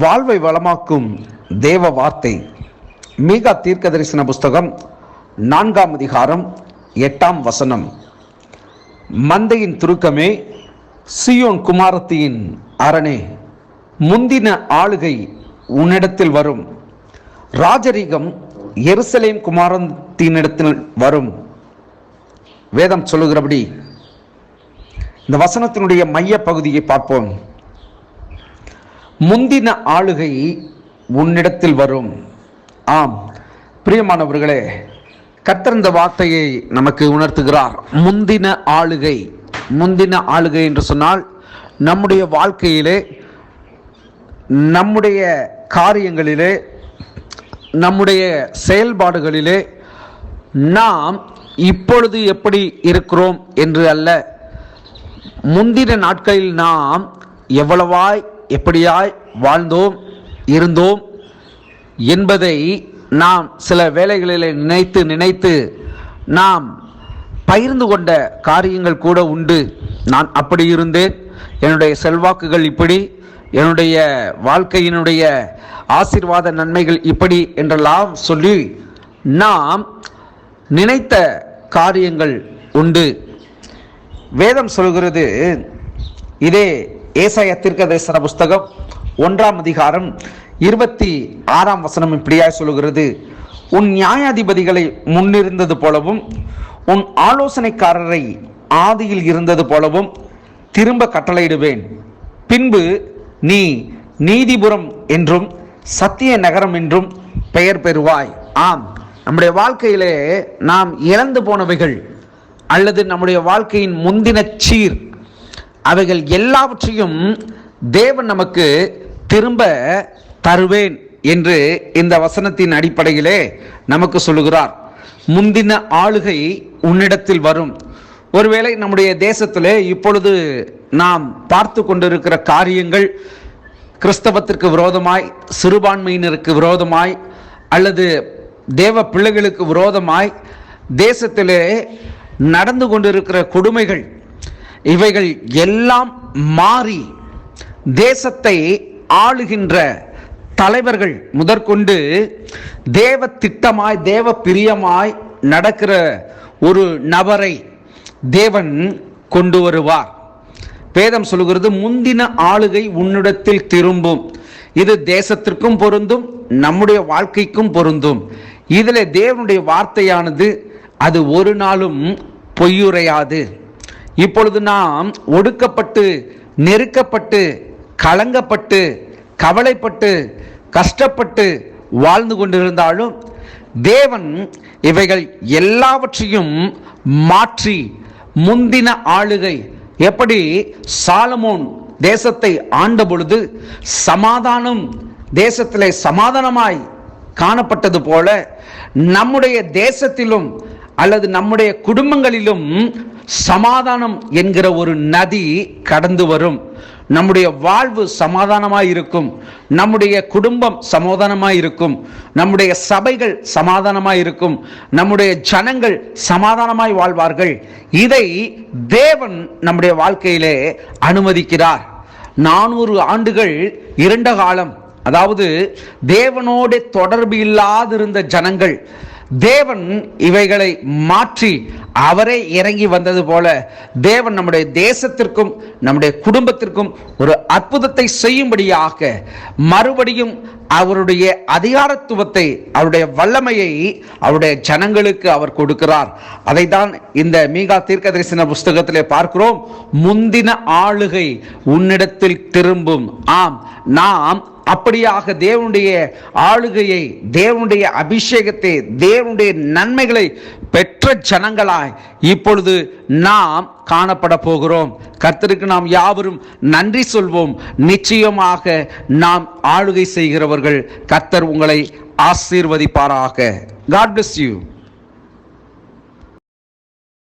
வாழ்வை வளமாக்கும் தேவ வார்த்தை. மீகா தீர்க்க தரிசன புஸ்தகம் நான்காம் அதிகாரம் எட்டாம் வசனம். மந்தையின் துருக்கமே சியோன் குமாரத்தியின் அரணே முந்தின ஆளுகை உன்னிடத்தில் வரும். ராஜரீகம் எருசலேம் குமாரத்தினிடத்தில் வரும். வேதம் சொல்லுகிறபடி இந்த வசனத்தினுடைய மைய பகுதியை பார்ப்போம். முந்தின ஆளுகை உன்னிடத்தில் வரும். ஆம். பிரியமானவர்களே கத்திருந்த வார்த்தையை நமக்கு உணர்த்துகிறார். முந்தின ஆளுகை முந்தின ஆளுகை என்று சொன்னால் நம்முடைய வாழ்க்கையிலே நம்முடைய காரியங்களிலே நம்முடைய செயல்பாடுகளிலே நாம் இப்பொழுது எப்படி இருக்கிறோம் என்று அல்ல. முந்தின நாட்களில் நாம் எவ்வளவாய் எப்படியாய் வாழ்ந்தோம் இருந்தோம் என்பதை நாம் சில வேலைகளில் நினைத்து நினைத்து நாம் பகிர்ந்து கொண்ட காரியங்கள் கூட உண்டு. நான் அப்படி இருந்தேன். என்னுடைய செல்வாக்குகள் இப்படி என்னுடைய வாழ்க்கையினுடைய ஆசீர்வாத நன்மைகள் இப்படி என்றெல்லாம் சொல்லி நாம் நினைத்த காரியங்கள் உண்டு. வேதம் சொல்கிறது இதே ஏசாய தீர்க்கதரிசன புஸ்தகம் ஒன்றாம் அதிகாரம் இருபத்தி ஆறாம் வசனம் இப்படியாய் சொல்கிறது உன் நியாயாதிபதிகளை முன்னிருந்தது போலவும் உன் ஆலோசனைக்காரரை ஆதியில் இருந்தது போலவும் திரும்ப கட்டளையிடுவேன். பின்பு நீ நீதிபுரம் என்றும் சத்திய நகரம் என்றும் பெயர் பெறுவாய். ஆம் நம்முடைய வாழ்க்கையிலே நாம் இழந்து போனவைகள் அல்லது நம்முடைய வாழ்க்கையின் முந்தின சீர் அவைகள் எல்லாவற்றையும் தேவன் நமக்கு திரும்ப தருவேன் என்று இந்த வசனத்தின் அடிப்படையிலே நமக்கு சொல்லுகிறார். முந்தின ஆளுகை உன்னிடத்தில் வரும். ஒருவேளை நம்முடைய தேசத்திலே இப்பொழுது நாம் பார்த்து கொண்டிருக்கிற காரியங்கள் கிறிஸ்தவத்திற்கு விரோதமாய் சிறுபான்மையினருக்கு விரோதமாய் அல்லது தேவ பிள்ளைகளுக்கு விரோதமாய் தேசத்திலே நடந்து கொண்டிருக்கிற கொடுமைகள் இவைகள் எல்லாம் மாறி தேசத்தை ஆளுகின்ற தலைவர்கள் முதற்கொண்டு தேவ திட்டமாய் தேவ பிரியமாய் நடக்கிற ஒரு நபரை தேவன் கொண்டு வருவார். வேதம் சொல்லுகிறது முந்தின ஆளுகை உன்னிடத்தில் திரும்பும். இது தேசத்திற்கும் பொருந்தும் நம்முடைய வாழ்க்கைக்கும் பொருந்தும். இதில் தேவனுடைய வார்த்தையானது அது ஒரு நாளும் பொய்யுரையாது இப்பொழுது நாம் ஒடுக்கப்பட்டு நெருக்கப்பட்டு கலங்கப்பட்டு கவலைப்பட்டு கஷ்டப்பட்டு வாழ்ந்து கொண்டிருந்தாலும் தேவன் இவைகள் எல்லாவற்றையும் மாற்றி முந்தின ஆளுகை எப்படி சாலமோன் தேசத்தை ஆண்ட பொழுது சமாதானம் தேசத்திலே சமாதானமாய் காணப்பட்டது போல நம்முடைய தேசத்திலும் அல்லது நம்முடைய குடும்பங்களிலும் சமாதானம் என்கிற ஒரு நதி கடந்து வரும். நம்முடைய வாழ்வு சமாதானமாய் இருக்கும். நம்முடைய குடும்பம் சமாதானமாக இருக்கும். நம்முடைய சபைகள் சமாதானமாக இருக்கும். நம்முடைய ஜனங்கள் சமாதானமாய் வாழ்வார்கள். இதை தேவன் நம்முடைய வாழ்க்கையிலே அனுமதிக்கிறார். நானூறு ஆண்டுகள் இரண்ட காலம். அதாவது தேவனோட தொடர்பு இல்லாதிருந்த ஜனங்கள் தேவன் இவைகளை மாற்றி அவரே இறங்கி வந்தது போல தேவன் நம்முடைய தேசத்திற்கும் நம்முடைய குடும்பத்திற்கும் ஒரு அற்புதத்தை செய்யும்படியாக மறுபடியும் அவருடைய அதிகாரத்துவத்தை அவருடைய வல்லமையை அவருடைய ஜனங்களுக்கு அவர் கொடுக்கிறார். அதை தான் இந்த மீகா தீர்க்க தரிசன புஸ்தகத்திலே பார்க்கிறோம். முந்தின ஆளுகை உன்னிடத்தில் திரும்பும். ஆம் நாம் அப்படியாக தேவனுடைய ஆளுகையை தேவனுடைய அபிஷேகத்தை தேவனுடைய நன்மைகளை பெற்ற ஜனங்களாய் இப்பொழுது நாம் காணப்பட போகிறோம். கர்த்தருக்கு நாம் யாவரும் நன்றி சொல்வோம். நிச்சயமாக நாம் ஆளுகை செய்கிறவர்கள் கர்த்தர் உங்களை ஆசீர்வதிப்பாராக. God bless you